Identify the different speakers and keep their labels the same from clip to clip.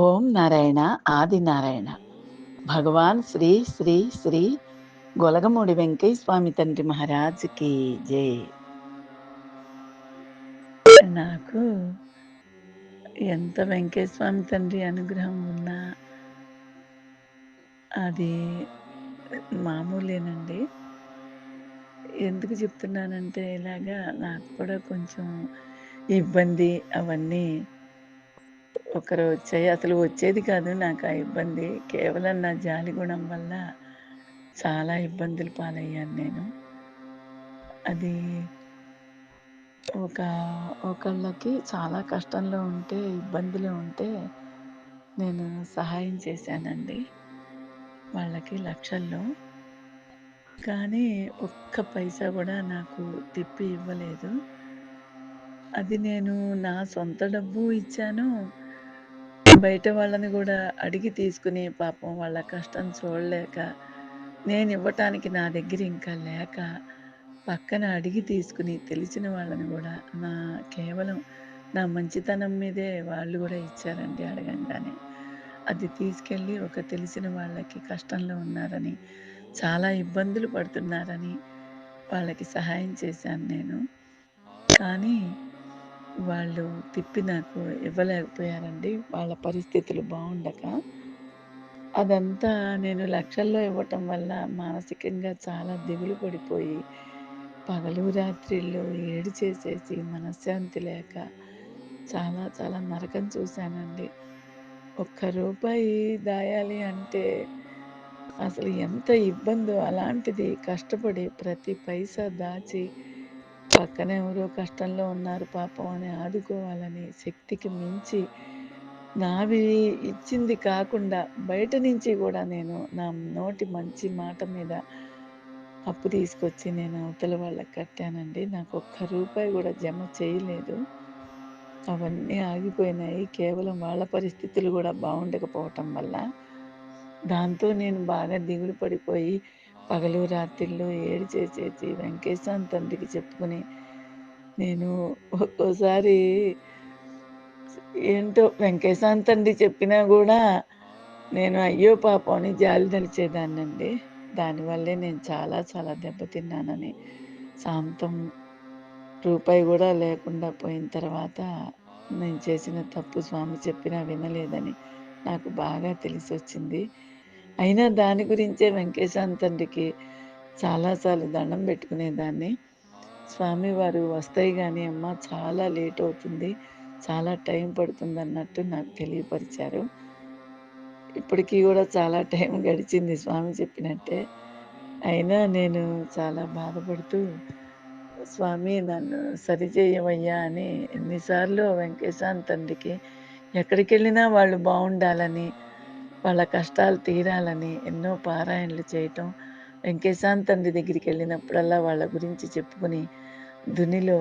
Speaker 1: ఓం నారాయణ ఆది నారాయణ. భగవాన్ శ్రీ శ్రీ శ్రీ గొలగమూడి వెంకయ్య స్వామి తండ్రి మహారాజుకి జై. నాకు ఎంత వెంకయ్య స్వామి తండ్రి అనుగ్రహం ఉన్నా అది మామూలేనండి. ఎందుకు చెప్తున్నానంటే ఇలాగా నాకు కూడా కొంచెం ఇబ్బంది అవన్నీ ఒకరు వచ్చాయి. అసలు వచ్చేది కాదు నాకు ఆ ఇబ్బంది. కేవలం నా జాలి గుణం వల్ల చాలా ఇబ్బందులు పాలయ్యాను నేను. అది ఒక ఒకళ్ళకి చాలా కష్టంలో ఉంటే ఇబ్బందులు ఉంటే నేను సహాయం చేశానండి. వాళ్ళకి లక్షల్లో. కానీ ఒక్క పైసా కూడా నాకు తిప్పి ఇవ్వలేదు. అది నేను నా సొంత డబ్బు ఇచ్చాను. బయట వాళ్ళని కూడా అడిగి తీసుకుని పాపం వాళ్ళ కష్టం చూడలేక నేను ఇవ్వటానికి నా దగ్గర ఇంకా లేక పక్కన అడిగి తీసుకుని తెలిసిన వాళ్ళని కూడా నా కేవలం నా మంచితనం మీదే వాళ్ళు కూడా ఇచ్చారండి అడగంగానే. అది తీసుకెళ్ళి ఒక తెలిసిన వాళ్ళకి కష్టంలో ఉన్నారని చాలా ఇబ్బందులు పడుతున్నారని వాళ్ళకి సహాయం చేశాను నేను. కానీ వాళ్ళు తిప్పి నాకు ఇవ్వలేకపోయారండి. వాళ్ళ పరిస్థితులు బాగుండక. అదంతా నేను లక్షల్లో ఇవ్వటం వల్ల మానసికంగా చాలా దిగులు పడిపోయి పగలు రాత్రిళ్ళు ఏడు చేసేసి మనశ్శాంతి లేక చాలా చాలా నరకం చూశానండి. ఒక్క రూపాయి దాయాలి అంటే అసలు ఎంత ఇబ్బందో అలాంటిది కష్టపడి ప్రతి పైసా దాచి పక్కన ఎవరో కష్టంలో ఉన్నారు పాపం అని ఆదుకోవాలని శక్తికి మించి నావి ఇచ్చింది కాకుండా బయట నుంచి కూడా నేను నా నోటి మంచి మాట మీద అప్పు తీసుకొచ్చి నేను అవతల వాళ్ళకి కట్టానండి. నాకు ఒక్క రూపాయి కూడా జమ చేయలేదు. అవన్నీ ఆగిపోయినాయి. కేవలం వాళ్ళ పరిస్థితులు కూడా బాగుండకపోవటం వల్ల. దాంతో నేను బాగా దిగులు పడిపోయి పగలు రాత్రిళ్ళు ఏడు చేసేసి వెంకటేశ్వర తండ్రికి చెప్పుకుని నేను ఒక్కోసారి ఏంటో వెంకటేశ్వర తండ్రి చెప్పినా కూడా నేను అయ్యో పాపం అని జాలి తలిచేదాన్నండి దానివల్లే నేను చాలా చాలా దెబ్బతిన్నానని సాంతం రూపాయి కూడా లేకుండా పోయిన తర్వాత నేను చేసిన తప్పు స్వామి చెప్పినా వినలేదని నాకు బాగా తెలిసి వచ్చింది అయినా దాని గురించే వెంకటేశ్వర తండ్రికి చాలాసార్లు దండం పెట్టుకునేదాన్ని. స్వామివారు వస్తాయి కానీ అమ్మ చాలా లేట్ అవుతుంది చాలా టైం పడుతుంది అన్నట్టు నాకు తెలియపరిచారు. ఇప్పటికీ కూడా చాలా టైం గడిచింది స్వామి చెప్పినట్టే. అయినా నేను చాలా బాధపడుతూ స్వామి నన్ను సరిచేయవయ్యా అని ఎన్నిసార్లు వెంకటేశ్వర తండ్రికి ఎక్కడికి వెళ్ళినా వాళ్ళు బాగుండాలని వాళ్ళ కష్టాలు తీరాలని ఎన్నో పారాయణలు చేయటం వెంకటేశాంత్ తండ్రి దగ్గరికి వెళ్ళినప్పుడల్లా వాళ్ళ గురించి చెప్పుకుని దునిలో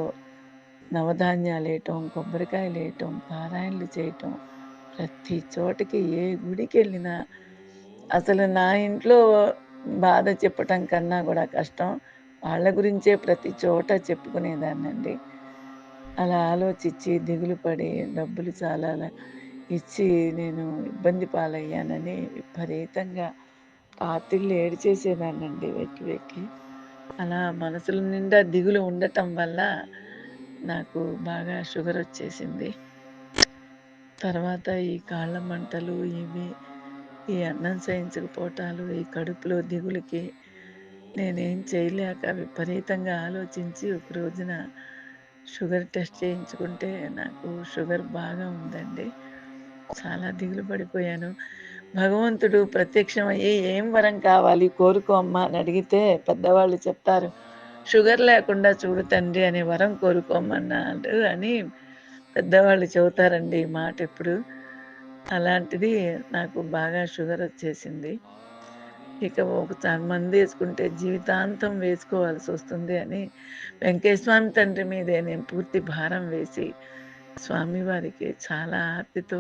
Speaker 1: నవధాన్యాలు వేయటం కొబ్బరికాయలు వేయటం పారాయణలు చేయటం ప్రతి చోటకి ఏ గుడికి వెళ్ళినా అసలు నా ఇంట్లో బాధ చెప్పటం కన్నా కూడా కష్టం. వాళ్ళ గురించే ప్రతి చోట చెప్పుకునేదాన్నండి. అలా ఆలోచించి దిగులు పడి డబ్బులు చాలా ఇచ్చి నేను ఇబ్బంది పాలయ్యానని విపరీతంగా రాత్రిళ్ళు ఏడిచేసేదానండి వెక్కి వెక్కి. అలా మనసుల నిండా దిగులు ఉండటం వల్ల నాకు బాగా షుగర్ వచ్చేసింది. తర్వాత ఈ కాళ్ళ మంటలు ఇవి ఈ అన్నం సహించకపోవటాలు ఈ కడుపులో దిగులకి నేనేం చేయలేక విపరీతంగా ఆలోచించి ఒక రోజున షుగర్ టెస్ట్ చేయించుకుంటే నాకు షుగర్ బాగా ఉందండి. చాలా దిగులు పడిపోయాను. భగవంతుడు ప్రత్యక్షమయ్యి ఏం వరం కావాలి కోరుకో అమ్మా అని అడిగితే పెద్దవాళ్ళు చెప్తారు. షుగర్ లేకుండా చూడు తండ్రి అనే వరం కోరుకోమన్నాడు అని పెద్దవాళ్ళు చెబుతారండి ఈ మాట ఎప్పుడు. అలాంటిది నాకు బాగా షుగర్ వచ్చేసింది. ఇక ఒక మంది వేసుకుంటే జీవితాంతం వేసుకోవాల్సి వస్తుంది అని వెంకటేశ్వమి తండ్రి మీదే నేను పూర్తి భారం వేసి స్వామివారికి చాలా ఆర్తితో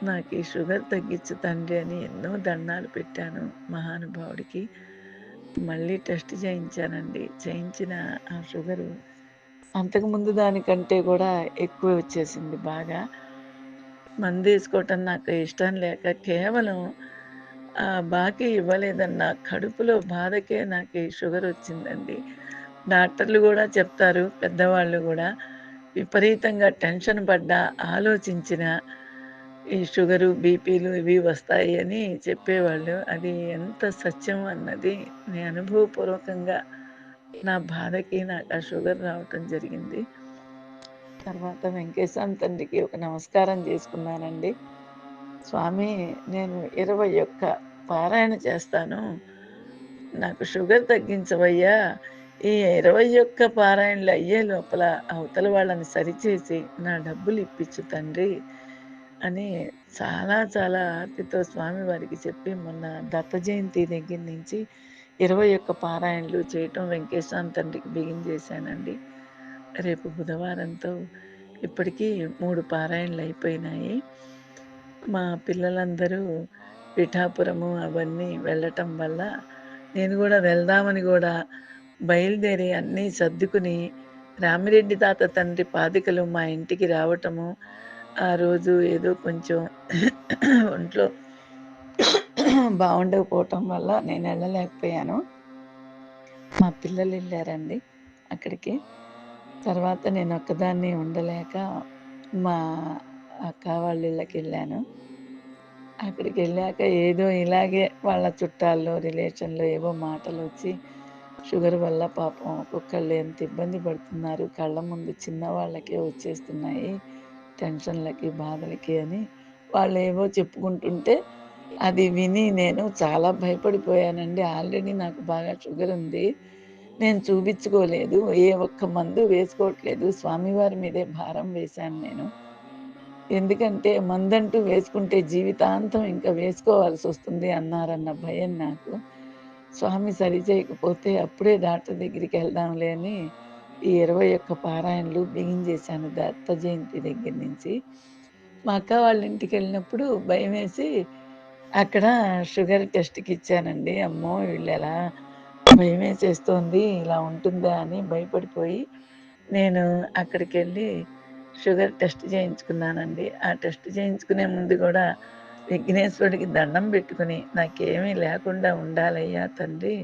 Speaker 1: నాకు ఈ షుగర్ తగ్గించు తండ్రి అని ఎన్నో దండాలు పెట్టాను మహానుభావుడికి. మళ్ళీ టెస్ట్ చేయించానండి. చేయించిన ఆ షుగరు అంతకుముందు దానికంటే కూడా ఎక్కువ వచ్చేసింది బాగా. మందు వేసుకోవటం నాకు ఇష్టం లేక కేవలం ఆ బాకీ ఇవ్వలేదన్న కడుపులో బాధకే నాకు ఈ షుగర్ వచ్చిందండి. డాక్టర్లు కూడా చెప్తారు పెద్దవాళ్ళు కూడా విపరీతంగా టెన్షన్ పడ్డా ఆలోచించిన ఈ షుగరు బీపీలు ఇవి వస్తాయి అని చెప్పేవాళ్ళు. అది ఎంత సత్యం అన్నది నేను అనుభవపూర్వకంగా నా బాధకి నాకు ఆ షుగర్ రావటం జరిగింది. తర్వాత వెంకటేశ్వర తండ్రికి ఒక నమస్కారం చేసుకున్నానండి. స్వామి నేను ఇరవై ఒక్క పారాయణ చేస్తాను. నాకు షుగర్ తగ్గించవయ్యా. ఈ ఇరవై ఒక్క పారాయణలు అయ్యే లోపల అవతల వాళ్ళని సరిచేసి నా డబ్బులు ఇప్పించు తండ్రి. అని చాలా చాలా ఆర్తితో స్వామివారికి చెప్పి మొన్న దత్త జయంతి దగ్గర నుంచి ఇరవై ఒక్క పారాయణలు చేయటం వెంకటేశ్వర తండ్రికి బిగిన్ చేశానండి. రేపు బుధవారంతో ఇప్పటికీ మూడు పారాయణలు అయిపోయినాయి. మా పిల్లలందరూ పిఠాపురము అవన్నీ వెళ్ళటం వల్ల నేను కూడా వెళ్దామని కూడా బయలుదేరి అన్నీ సర్దుకుని రామిరెడ్డి తాత తండ్రి పాదికలు మా ఇంటికి రావటము ఆ రోజు ఏదో కొంచెం ఒంట్లో బాగుండకపోవటం వల్ల నేను వెళ్ళలేకపోయాను. మా పిల్లలు వెళ్ళారండి అక్కడికి. తర్వాత నేను ఒక్కదాన్ని ఉండలేక మా అక్క వాళ్ళ ఇళ్ళకి వెళ్ళాను. అక్కడికి వెళ్ళాక ఏదో ఇలాగే వాళ్ళ చుట్టాల్లో రిలేషన్లో ఏవో మాటలు వచ్చి షుగర్ వల్ల పాపం ఒక్కొక్కళ్ళు ఎంత ఇబ్బంది పడుతున్నారు కళ్ళ ముందు చిన్న వాళ్ళకే వచ్చేస్తున్నాయి. టెన్షన్లకి బాధలకి అని వాళ్ళు ఏవో చెప్పుకుంటుంటే అది విని నేను చాలా భయపడిపోయానండి. ఆల్రెడీ నాకు బాగా షుగర్ ఉంది. నేను చూపించుకోలేదు ఏ ఒక్క మందు వేసుకోవట్లేదు. స్వామివారి మీదే భారం వేశాను నేను. ఎందుకంటే మందంటూ వేసుకుంటే జీవితాంతం ఇంకా వేసుకోవాల్సి వస్తుంది అన్నారన్న భయం నాకు. స్వామి సరి చేయకపోతే అప్పుడే డాక్టర్ దగ్గరికి వెళ్దాంలే అని ఈ ఇరవై ఒక్క పారాయణలు బిగించేశాను దత్త జయంతి దగ్గర నుంచి. మా అక్క వాళ్ళ ఇంటికి వెళ్ళినప్పుడు భయం వేసి అక్కడ షుగర్ టెస్ట్కి ఇచ్చానండి అమ్మో వీళ్ళు ఎలా భయం వేసేస్తోంది ఇలా ఉంటుందా? అని భయపడిపోయి నేను అక్కడికి వెళ్ళి షుగర్ టెస్ట్ చేయించుకున్నానండి. ఆ టెస్ట్ చేయించుకునే ముందు కూడా విఘ్నేశ్వరుడికి దండం పెట్టుకుని నాకేమీ లేకుండా ఉండాలయ్యా తండ్రి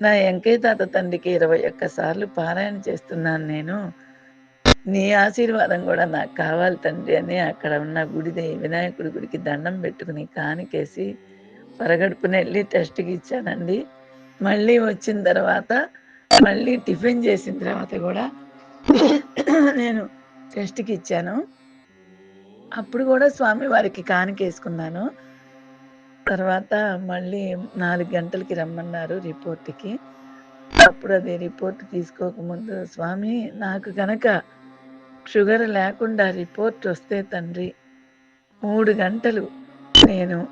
Speaker 1: నా వెంకయ్యతాత తండ్రికి ఇరవై ఒక్కసార్లు పారాయణ చేస్తున్నాను నేను. నీ ఆశీర్వాదం కూడా నాకు కావాలి తండ్రి అని అక్కడ ఉన్న గుడిది వినాయకుడి గుడికి దండం పెట్టుకుని కానికేసి పరగడుపుని వెళ్ళి టెస్ట్కి ఇచ్చానండి. మళ్ళీ వచ్చిన తర్వాత మళ్ళీ టిఫిన్ చేసిన తర్వాత కూడా నేను టెస్ట్కి ఇచ్చాను. అప్పుడు కూడా స్వామి వారికి కానికేసుకున్నాను. తర్వాత మళ్ళీ నాలుగు గంటలకి రమ్మన్నారు రిపోర్ట్కి. అప్పుడు అది రిపోర్ట్ తీసుకోకముందు స్వామి నాకు కనుక షుగర్ లేకుండా రిపోర్ట్ వస్తే తండ్రి మూడు గంటలు నేను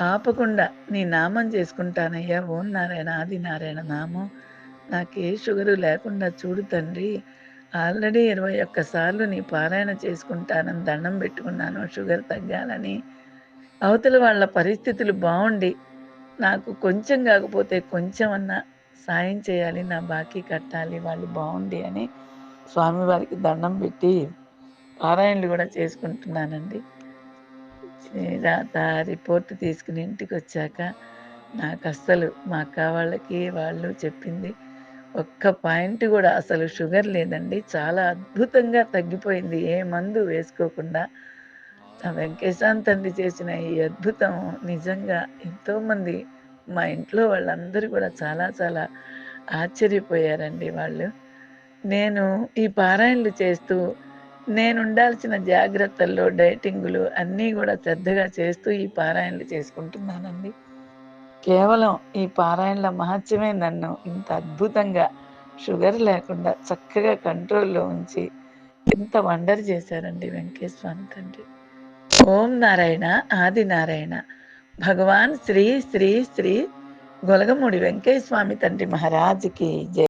Speaker 1: ఆపకుండా నీ నామం చేసుకుంటానయ్యా. ఓం నారాయణ ఆది నారాయణ నామం. నాకే షుగరు లేకుండా చూడు తండ్రి. ఆల్రెడీ ఇరవై ఒక్కసార్లు నీ పారాయణ చేసుకుంటానని దండం పెట్టుకున్నాను. షుగర్ తగ్గాలని అవతల వాళ్ళ పరిస్థితులు బాగుండి నాకు కొంచెం కాకపోతే కొంచెం అన్నా సాయం చేయాలి నా బాకీ కట్టాలి వాళ్ళు బాగుండి అని స్వామివారికి దండం పెట్టి పారాయణలు కూడా చేసుకుంటున్నానండి. రిపోర్ట్ తీసుకుని ఇంటికి వచ్చాక నాకు అస్సలు మా అక్క వాళ్ళకి వాళ్ళు చెప్పింది ఒక్క పాయింట్ కూడా అసలు షుగర్ లేదండి చాలా అద్భుతంగా తగ్గిపోయింది ఏ మందు వేసుకోకుండా ఆ వెంకటేశాంత్ తండ్రి చేసిన ఈ అద్భుతం నిజంగా ఎంతోమంది మా ఇంట్లో వాళ్ళందరూ కూడా చాలా చాలా ఆశ్చర్యపోయారండి వాళ్ళు. నేను ఈ పారాయణలు చేస్తూ నేను ఉండాల్సిన జాగ్రత్తల్లో డైటింగులు అన్నీ కూడా శ్రద్ధగా చేస్తూ ఈ పారాయణలు చేసుకుంటున్నానండి. కేవలం ఈ పారాయణల మహత్యమే నన్ను ఇంత అద్భుతంగా షుగర్ లేకుండా చక్కగా కంట్రోల్లో ఉంచి ఇంత వండర్ చేశారండి వెంకటేశ్వర తండ్రి. ఓం నారాయణ ఆది నారాయణ. భగవాన్ శ్రీ శ్రీ శ్రీ గొలగముడి వెంకయ్య స్వామి తండ్రి మహారాజుకి జయ